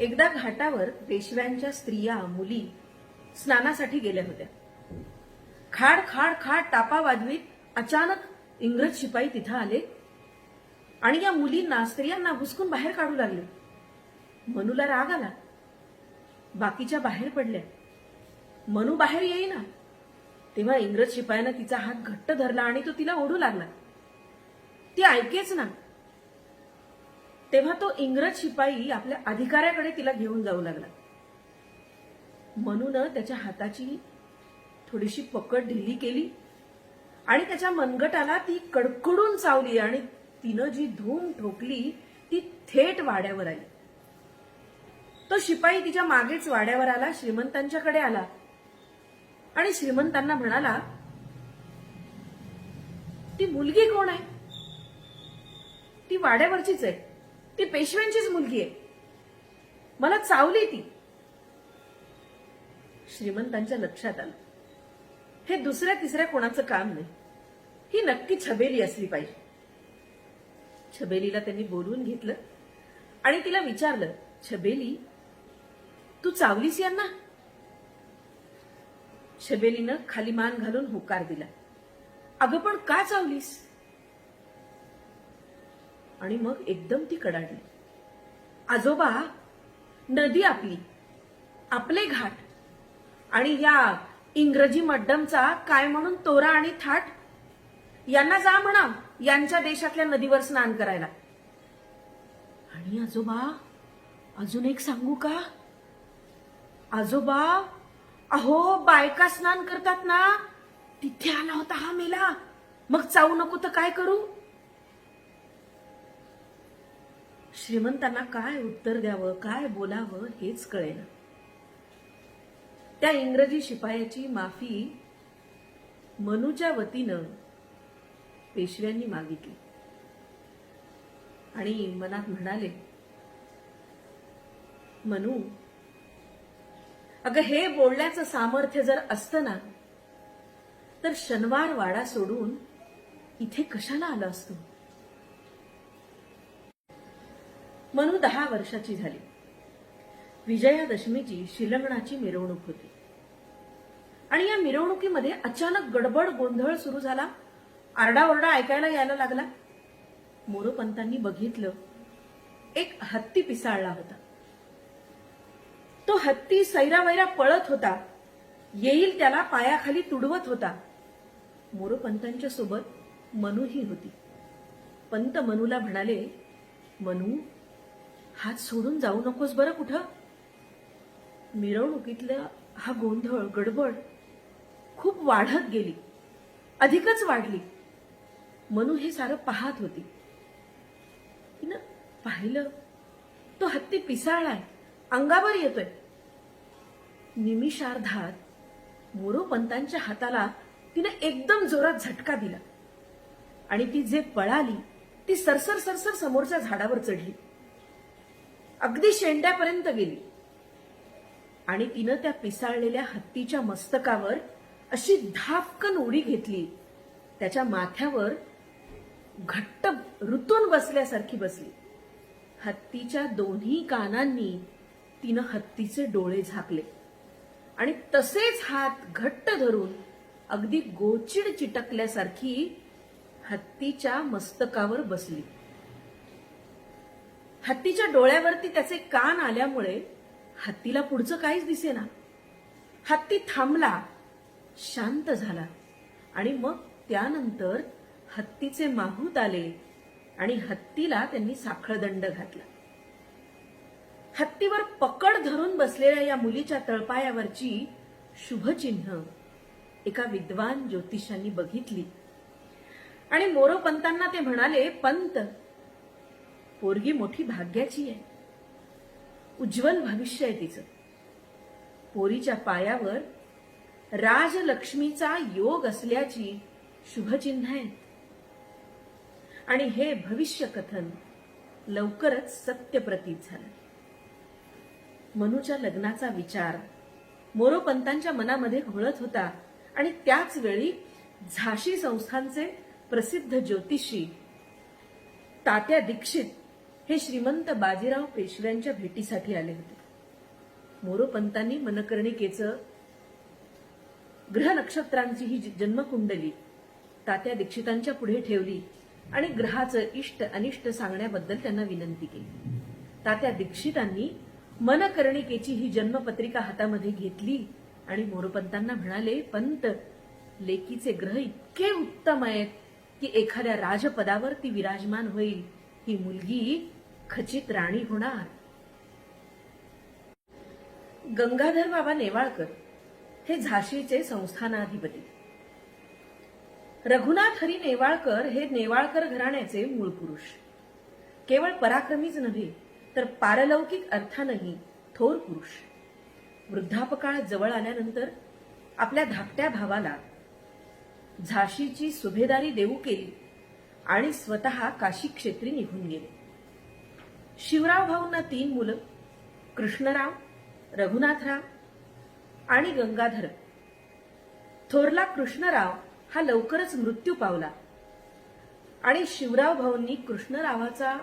एकदा घाटावर पेशव्यांच्या स्त्रिया मुली स्नानासाठी गेल्या होत्या. खाड खाड खाड टापा वाजवीत अचानक इंग्रज शिपाई तिथं आले आणि या मुलींना स्त्रियांना घुसकून बाहेर काढू लागले. मनूला राग आला. बाकीच्या बाहेर पडल्या. मनू बाहेर येईना. तेव्हा इंग्रज शिपायानं तिचा हात घट्ट धरला आणि तो तिला ओढू लागला. ती ऐकेच ना. तेव्हा तो इंग्रज शिपाई आपल्या अधिकाऱ्याकडे तिला घेऊन जाऊ लागला. म्हणून त्याच्या हाताची थोडीशी पकड ढिली केली आणि त्याच्या मनगटाला ती कडकडून चावली आणि तिनं जी धूम ठोकली ती थेट वाड्यावर आली. तो शिपाई तिच्या मागेच वाड्यावर आला श्रीमंतांच्याकडे आला आणि श्रीमंतांना म्हणाला ती मुलगी कोण आहे? ती वाड्यावरचीच आहे. ती पेशव्यांचीच मुलगी आहे. मला चावली ती. श्रीमंतांच्या लक्षात आलं. हे दुसऱ्या तिसऱ्या कोणाचं काम नाही. ही नक्की छबेली असली पाहिजे. छबेलीला त्यांनी बोलवून घेतलं आणि तिला विचारलं छबेली तू चावलीस यांना? छबेलीनं खाली मान घालून होकार दिला. अगं पण का चावलीस? आणि मग एकदम ती कडाडली. आजोबा नदी आपली आपले घाट आणि या इंग्रजी मड्डमचा काय म्हणून तोरा आणि थाट? यांना जा म्हणा यांच्या देशातल्या नदीवर स्नान करायला. आणि आजोबा अजून एक सांगू का? आजोबा अहो बायका स्नान करतात ना तिथे आला होता हा मेला. मग चावू नको तर काय करू? श्रीमंतांना काय उत्तर द्यावं काय बोलावं हेच कळेना. त्या इंग्रजी शिपायाची माफी मनूच्या वतीनं पेशव्यांनी मागितली. आणि मनात म्हणाले मनू अगं हे बोलण्याचं सामर्थ्य जर असतं ना तर शनिवार वाडा सोडून इथे कशाला आला असतो मनू दहा वर्षाची झाली. विजयादशमीची शिलंगणाची मिरवणूक होती. आणि या मिरवणुकीमध्ये अचानक गडबड गोंधळ सुरू झाला. आरडाओरडा ऐकायला यायला लागला. मोरोपंतांनी बघितलं. एक हत्ती पिसाळला होता. तो हत्ती सैरावैरा पळत होता. येईल त्याला पायाखाली तुडवत होता. मोरोपंतांच्या सोबत मनूही होती. पंत मनूला म्हणाले मनू हात सोडून जाऊ नकोस बरं कुठं? मिरवणुकीतला हा गोंधळ गडबड खूप वाढत गेली. अधिकच वाढली. मनू हे सारं पाहत होती. तिनं पाहिलं तो हत्ती पिसाळलाय अंगावर येतोय. निमिषार्धात मोरोपंतांच्या हाताला तिने एकदम जोरात झटका दिला. आणि ती जे पळाली ती सरसर सरसर समोरच्या झाडावर चढली. अगदी शेंड्यापर्यंत गेली. आणि तिनं त्या पिसाळलेल्या हत्तीच्या मस्तकावर अशी धापकन उडी घेतली. त्याच्या माथ्यावर घट्ट रुतून बसल्यासारखी बसली. हत्तीच्या दोन्ही कानांनी तिनं हत्तीचे डोळे झाकले. आणि तसेच हात घट्ट धरून अगदी गोचिड चिटकल्यासारखी हत्तीच्या मस्तकावर बसली. हत्तीच्या डोळ्यावरती त्याचे कान आल्यामुळे हत्तीला पुढचं काहीच दिसेना. हत्ती थांबला शांत झाला आणि मग त्यानंतर हत्तीचे माहूत आले आणि हत्तीला त्यांनी साखळदंड घातला. हत्तीवर पकड धरून बसलेल्या या मुलीच्या तळपायावरची शुभचिन्ह एका विद्वान ज्योतिषांनी बघितली. आणि मोरोपंतांना ते म्हणाले पंत पोरगी मोठी भाग्याची आहे. उज्ज्वल भविष्य आहे तिचं. पोरीच्या पायावर राजलक्ष्मीचा योग असल्याची शुभचिन्ह आहेत. आणि हे भविष्य कथन लवकरच सत्य प्रतीत झालं. मनूच्या लग्नाचा विचार मोरोपंतांच्या मनामध्ये घोळत होता आणि त्याच वेळी झाशी संस्थांचे प्रसिद्ध ज्योतिषी तात्या दीक्षित हे श्रीमंत बाजीराव पेशव्यांच्या भेटीसाठी आले होते. मोरोपंतांनी मनकर्णिकेचं ग्रह नक्षत्रांची ही जन्मकुंडली तात्या दीक्षितांच्या पुढे ठेवली आणि ग्रहाचं इष्ट अनिष्ट सांगण्याबद्दल त्यांना विनंती केली. तात्या दीक्षितांनी मनकर्णिकेची ही जन्मपत्रिका हातामध्ये घेतली आणि मोरोपंतांना म्हणाले पंत लेकीचे ग्रह इतके उत्तम आहेत की एखाद्या राजपदावर ती विराजमान होईल. ही मुलगी खचित राणी होणार. गंगाधर बाबा नेवाळकर हे झाशीचे संस्थानाधिपती. रघुनाथ हरी नेवाळकर हे नेवाळकर घराण्याचे मूळ पुरुष. केवळ पराक्रमीच नव्हे तर पारलौकिक अर्थानही थोर पुरुष. वृद्धापकाळ जवळ आल्यानंतर आपल्या धाकट्या भावाला झाशीची सुभेदारी देऊ केली आणि स्वतः काशी क्षेत्री निघून गेले. शिवराव भाऊंना तीन मुलं कृष्णराव रघुनाथराव आणि गंगाधर. थोरला कृष्णराव हा लवकरच मृत्यू पावला आणि शिवराव भाऊंनी कृष्णरावाचा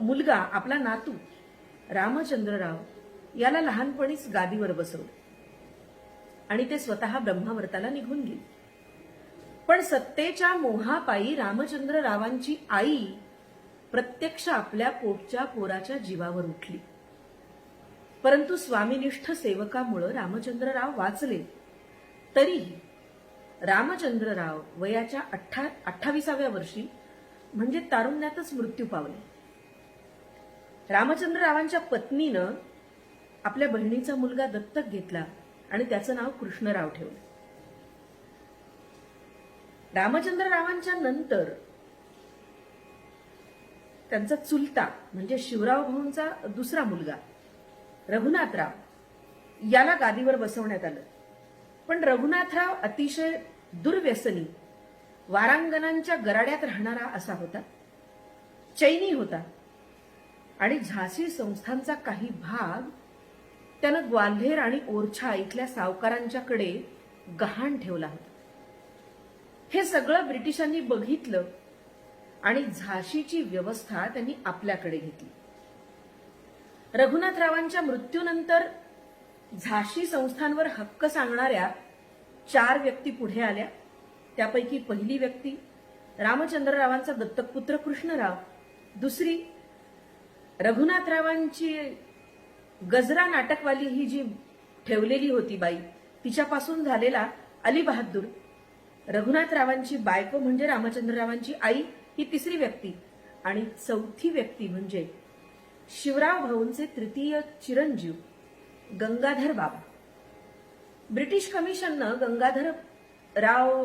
मुलगा आपला नातू रामचंद्रराव याला लहानपणीच गादीवर बसवलं. आणि ते स्वतः ब्रह्मावर्ताला निघून गेले. पण सत्तेच्या मोहापायी रामचंद्ररावांची आई प्रत्यक्ष आपल्या पोटच्या पोराच्या जीवावर उठली. परंतु स्वामीनिष्ठ सेवकामुळं रामचंद्रराव वाचले. तरीही रामचंद्रराव वयाच्या अठ्ठा अठ्ठावीसाव्या वर्षी म्हणजे तारुण्यातच मृत्यू पावले. रामचंद्ररावांच्या पत्नीनं आपल्या बहिणीचा मुलगा दत्तक घेतला आणि त्याचं नाव कृष्णराव ठेवलं. रामचंद्ररावांच्या नंतर त्यांचा चुलता म्हणजे शिवराव भाऊंचा दुसरा मुलगा रघुनाथराव याला गादीवर बसवण्यात आलं. पण रघुनाथराव अतिशय दुर्व्यसनी वारांगणांच्या गराड्यात राहणारा असा होता चैनी होता आणि झाशी संस्थांचा काही भाग त्यानं ग्वाल्हेर आणि ओरछा इथल्या सावकारांच्याकडे गहाण ठेवला होता. हे सगळं ब्रिटिशांनी बघितलं आणि झाशीची व्यवस्था त्यांनी आपल्याकडे घेतली. रघुनाथरावांच्या मृत्यूनंतर झाशी संस्थांवर हक्क सांगणाऱ्या चार व्यक्ती पुढे आल्या. त्यापैकी पहिली व्यक्ती रामचंद्ररावांचा दत्तकपुत्र कृष्णराव. दुसरी रघुनाथरावांची गजरा नाटकवाली ही जी ठेवलेली होती बाई तिच्यापासून झालेला अली बहादूर रघुनाथरावांची बायको म्हणजे रामचंद्ररावांची आई ही तिसरी व्यक्ती आणि चौथी व्यक्ती म्हणजे शिवराव भाऊंचे तृतीय चिरंजीव गंगाधर बाबा. ब्रिटिश कमिशननं गंगाधर राव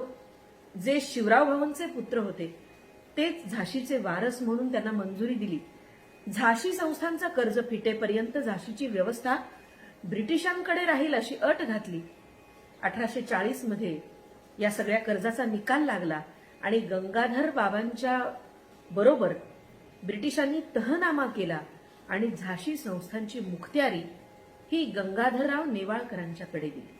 जे शिवराव भाऊंचे पुत्र होते तेच झाशीचे वारस म्हणून त्यांना मंजुरी दिली. झाशी संस्थांचं कर्ज फिटेपर्यंत झाशीची व्यवस्था ब्रिटिशांकडे राहील अशी अट घातली. अठराशे चाळीसमध्ये या सगळ्या कर्जाचा निकाल लागला. आणि गंगाधर बाबांच्या बरोबर ब्रिटिशांनी तहनामा केला आणि झाशी संस्थांची मुखत्यारी ही गंगाधरराव नेवाळकरांच्याकडे दिली